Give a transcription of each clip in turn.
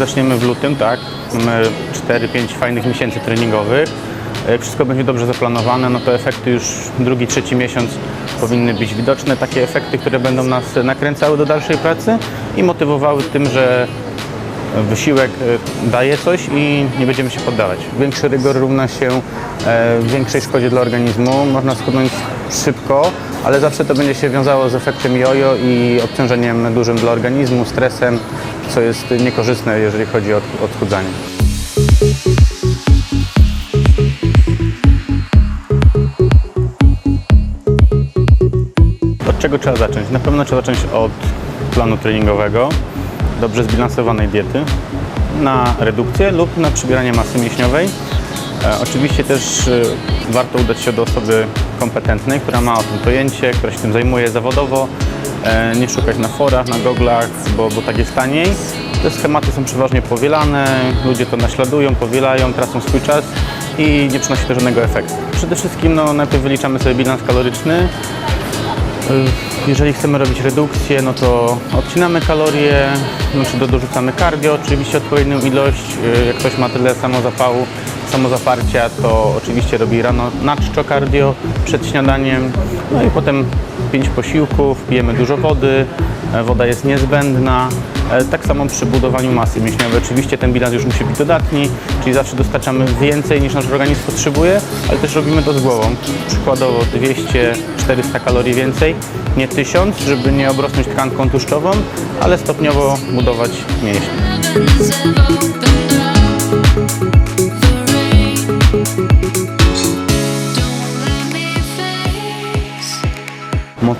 jak zaczniemy w lutym, tak, mamy 4-5 fajnych miesięcy treningowych, e, wszystko będzie dobrze zaplanowane, no to efekty już drugi, trzeci miesiąc powinny być widoczne. Takie efekty, które będą nas nakręcały do dalszej pracy i motywowały tym, że wysiłek e, daje coś i nie będziemy się poddawać. Większy rygor równa się e, większej szkodzie dla organizmu. Można schudnąć szybko, ale zawsze to będzie się wiązało z efektem jojo i obciążeniem dużym dla organizmu, stresem, co jest niekorzystne, jeżeli chodzi o odchudzanie. Od czego trzeba zacząć? Na pewno trzeba zacząć od planu treningowego, dobrze zbilansowanej diety, na redukcję lub na przybieranie masy mięśniowej. E, oczywiście też e, warto udać się do osoby kompetentnej, która ma o tym pojęcie, która się tym zajmuje zawodowo. E, nie szukać na forach, na goglach, bo, bo tak jest taniej. Te schematy są przeważnie powielane, ludzie to naśladują, powielają, tracą swój czas i nie przynosi to żadnego efektu. Przede wszystkim no, najpierw wyliczamy sobie bilans kaloryczny, jeżeli chcemy robić redukcję, no to odcinamy kalorie, znaczy do- dorzucamy cardio, oczywiście odpowiednią ilość. Y, Jak ktoś ma tyle samozapału, samozaparcia, to oczywiście robi rano na czczo cardio przed śniadaniem. No i potem pięć posiłków, pijemy dużo wody, e, woda jest niezbędna. E, Tak samo przy budowaniu masy mięśniowej. Oczywiście ten bilans już musi być dodatni, czyli zawsze dostarczamy więcej niż nasz organizm potrzebuje, ale też robimy to z głową. Przykładowo 200-400 kalorii więcej, nie 1000, żeby nie obrosnąć tkanką tłuszczową, ale stopniowo budować mięśnie.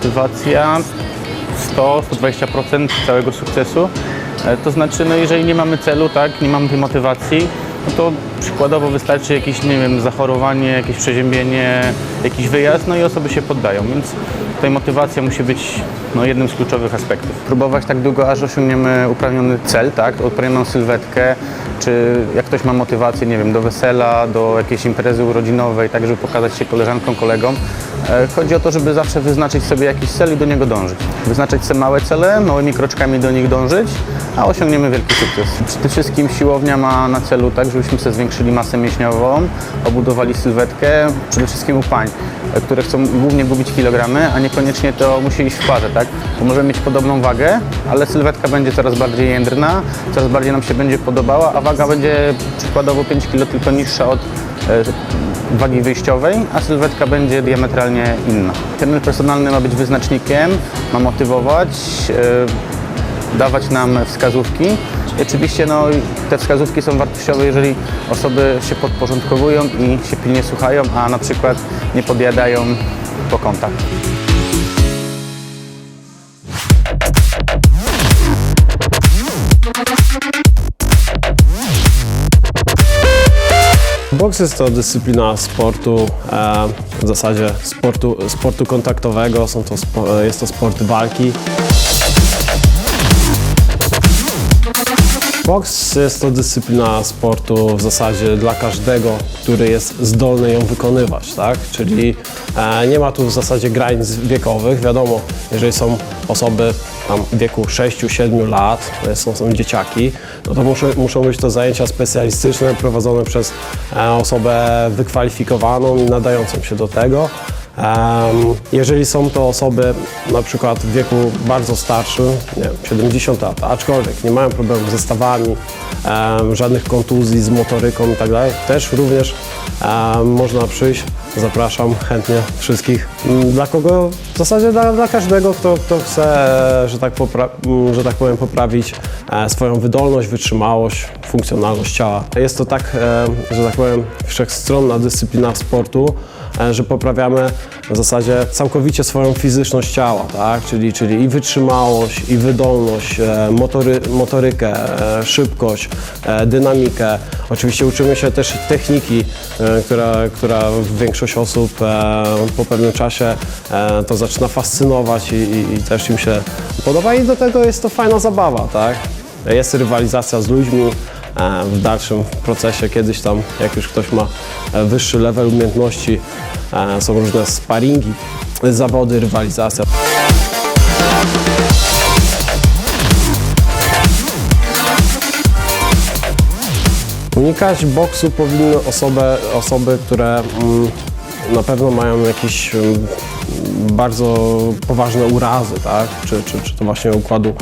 Motywacja 100-120% całego sukcesu. E, To znaczy, no jeżeli nie mamy celu, tak, nie mamy tej motywacji, no to przykładowo wystarczy jakieś, nie wiem, zachorowanie, jakieś przeziębienie, jakiś wyjazd, no i osoby się poddają, więc tutaj motywacja musi być no, jednym z kluczowych aspektów. Próbować tak długo, aż osiągniemy uprawniony cel, tak, uprawnioną sylwetkę, czy jak ktoś ma motywację, nie wiem, do wesela, do jakiejś imprezy urodzinowej, tak, żeby pokazać się koleżankom, kolegom. E, Chodzi o to, żeby zawsze wyznaczyć sobie jakiś cel i do niego dążyć. Wyznaczać sobie małe cele, małymi kroczkami do nich dążyć, a osiągniemy wielki sukces. Przede wszystkim siłownia ma na celu tak, żebyśmy sobie zwiększyli masę mięśniową, obudowali sylwetkę, przede wszystkim u pań, które chcą głównie gubić kilogramy, a niekoniecznie to musi iść w parze, tak? Bo możemy mieć podobną wagę, ale sylwetka będzie coraz bardziej jędrna, coraz bardziej nam się będzie podobała, a waga będzie przykładowo 5 kg tylko niższa od wagi wyjściowej, a sylwetka będzie diametralnie inna. Trener personalny ma być wyznacznikiem, ma motywować, e, dawać nam wskazówki. I oczywiście no, te wskazówki są wartościowe, jeżeli osoby się podporządkowują i się pilnie słuchają, a na przykład nie podjadają po kątach. Boks jest to dyscyplina sportu, e, w zasadzie sportu, sportu kontaktowego, są to, spo, jest to sport walki. Boks jest to dyscyplina sportu w zasadzie dla każdego, który jest zdolny ją wykonywać, tak? Czyli e, nie ma tu w zasadzie granic wiekowych. Wiadomo, jeżeli są osoby tam w wieku 6-7 lat, to są, są dzieciaki, no to muszą, muszą być to zajęcia specjalistyczne prowadzone przez e, osobę wykwalifikowaną i nadającą się do tego. Jeżeli są to osoby na przykład w wieku bardzo starszym, nie wiem, 70 lat, aczkolwiek nie mają problemu ze stawami, żadnych kontuzji z motoryką i tak też również można przyjść. Zapraszam chętnie wszystkich. Mm, Dla kogo? W zasadzie dla, dla każdego, kto, kto chce, że tak, mm, że tak powiem, poprawić e, swoją wydolność, wytrzymałość, funkcjonalność ciała. Jest to tak, e, że tak powiem, wszechstronna dyscyplina sportu, że poprawiamy w zasadzie całkowicie swoją fizyczność ciała, tak? czyli, czyli i wytrzymałość, i wydolność, e, motory, motorykę, e, szybkość, e, dynamikę. Oczywiście uczymy się też techniki, e, która, która większość osób e, po pewnym czasie e, to zaczyna fascynować i, i, i też im się podoba i do tego jest to fajna zabawa, tak? Jest rywalizacja z ludźmi, e, w dalszym procesie kiedyś tam, jak już ktoś ma e, wyższy level umiejętności, e, są różne sparingi, zawody, rywalizacja. Unikać boksu powinny osoby, osoby które mm, na pewno mają jakieś bardzo poważne urazy, tak? Czy, czy, czy to właśnie układu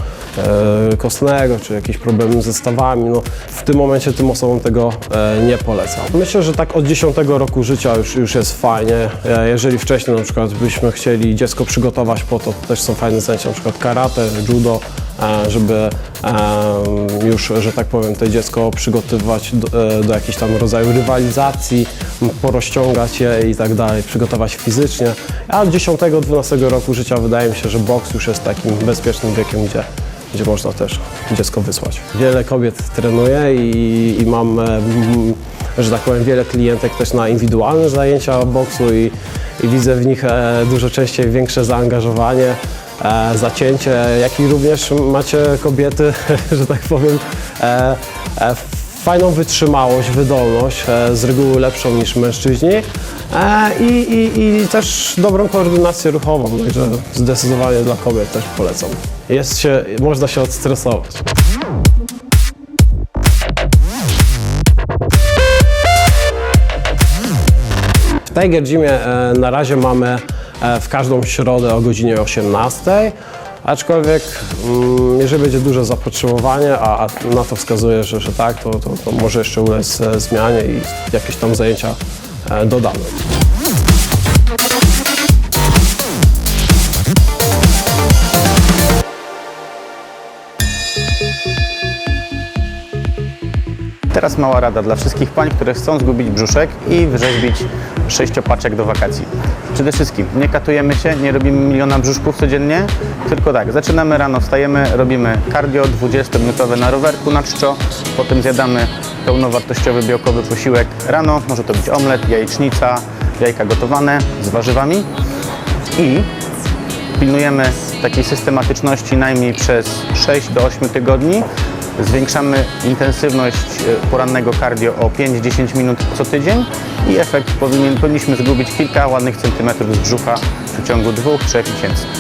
e, kostnego, czy jakieś problemy ze stawami. No, w tym momencie tym osobom tego e, nie polecam. Myślę, że tak od 10 roku życia już, już jest fajnie. E, jeżeli wcześniej na przykład byśmy chcieli dziecko przygotować po to, to też są fajne zajęcia, na przykład karate, judo, e, żeby już, że tak powiem, to dziecko przygotowywać do, e, do jakichś tam rodzaju rywalizacji, porozciągać je i tak dalej, przygotować fizycznie. A od 10-12 roku życia wydaje mi się, że boks już jest takim bezpiecznym wiekiem, gdzie, gdzie można też dziecko wysłać. Wiele kobiet trenuje i, i mam, e, że tak powiem, wiele klientek też na indywidualne zajęcia boksu i, i widzę w nich e, dużo częściej większe zaangażowanie e, zacięcie, jak i również macie kobiety, że tak powiem, e, e, fajną wytrzymałość, wydolność, z reguły lepszą niż mężczyźni i, i, i też dobrą koordynację ruchową, także zdecydowanie dla kobiet też polecam. Jest się, można się odstresować. W Tiger Gymie na razie mamy w każdą środę o godzinie 18. Aczkolwiek, mm, jeżeli będzie duże zapotrzebowanie, a, a na to wskazuje, że, że tak, to, to, to może jeszcze ulec e, zmianie i jakieś tam zajęcia e, dodamy. Teraz mała rada dla wszystkich pań, które chcą zgubić brzuszek i wyrzeźbić sześciopaczek do wakacji. Przede wszystkim nie katujemy się, nie robimy miliona brzuszków codziennie, tylko tak, zaczynamy rano, wstajemy, robimy cardio 20-minutowe na rowerku na czczo, potem zjadamy pełnowartościowy białkowy posiłek rano, może to być omlet, jajecznica, jajka gotowane z warzywami i pilnujemy takiej systematyczności najmniej przez 6 do 8 tygodni. Zwiększamy intensywność e, porannego cardio o 5-10 minut co tydzień i efekt powinien, powinniśmy zgubić kilka ładnych centymetrów z brzucha w przeciągu 2-3 miesięcy.